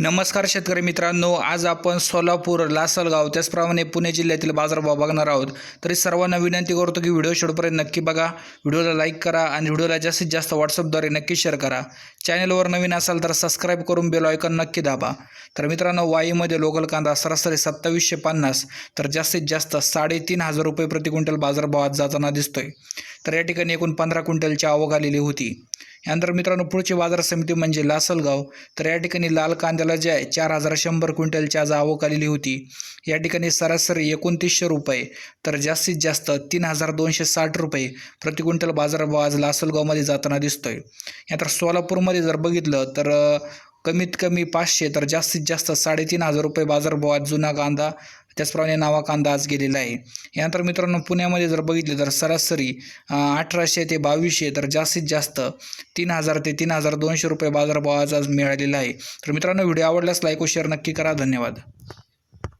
नमस्कार शेतकरी मित्रांनो आज आपण सोलापूर लासलगाव त्याचप्रमाणे पुणे जिल्ह्यातील बाजारभाव बघणार आहोत. तरी सर्वांना विनंती करतो की व्हिडिओ शेवटपर्यंत नक्की बघा. व्हिडिओला लाईक करा आणि व्हिडिओला जास्तीत जास्त व्हॉट्सअपद्वारे नक्की शेअर करा. चॅनलवर नवीन असाल तर सबस्क्राईब करून बेल आयकॉन नक्की दाबा. तर मित्रांनो वाईमध्ये लोकल कांदा सरासरी सत्तावीसशे पन्नास तर जास्तीत जास्त साडेतीन हजार रुपये प्रति क्विंटल बाजारभावात जाताना दिसतोय. तर या ठिकाणी एकूण पंधरा क्विंटलची आवक आलेली होती. यानंतर मित्रांनो पुढची बाजार समिती म्हणजे लासलगाव. तर या ठिकाणी लाल कांद्याला जे आहे चार हजार शंभर क्विंटलची आज आवक आलेली होती. या ठिकाणी सरासरी एकोणतीसशे रुपये तर जास्तीत जास्त तीन हजार दोनशे साठ रुपये प्रति क्विंटल बाजारभाव आज लासलगावमध्ये जाताना दिसतोय. यानंतर सोलापूरमध्ये जर बघितलं तर कमीत कमी पाचशे तर जास्तीत जास्त साडेतीन हजार रुपये बाजारभावात जुना कांदा त्याचप्रमाणे नावा कांदा आज गेलेला आहे. यानंतर मित्रांनो पुण्यामध्ये जर बघितलं तर सरासरी अठराशे ते बावीसशे तर जास्तीत जास्त तीन हजार ते तीन हजार दोनशे रुपये बाजारभाव आज आज मिळालेला आहे. तर मित्रांनो व्हिडिओ आवडल्यास लाईक व शेअर नक्की करा. धन्यवाद.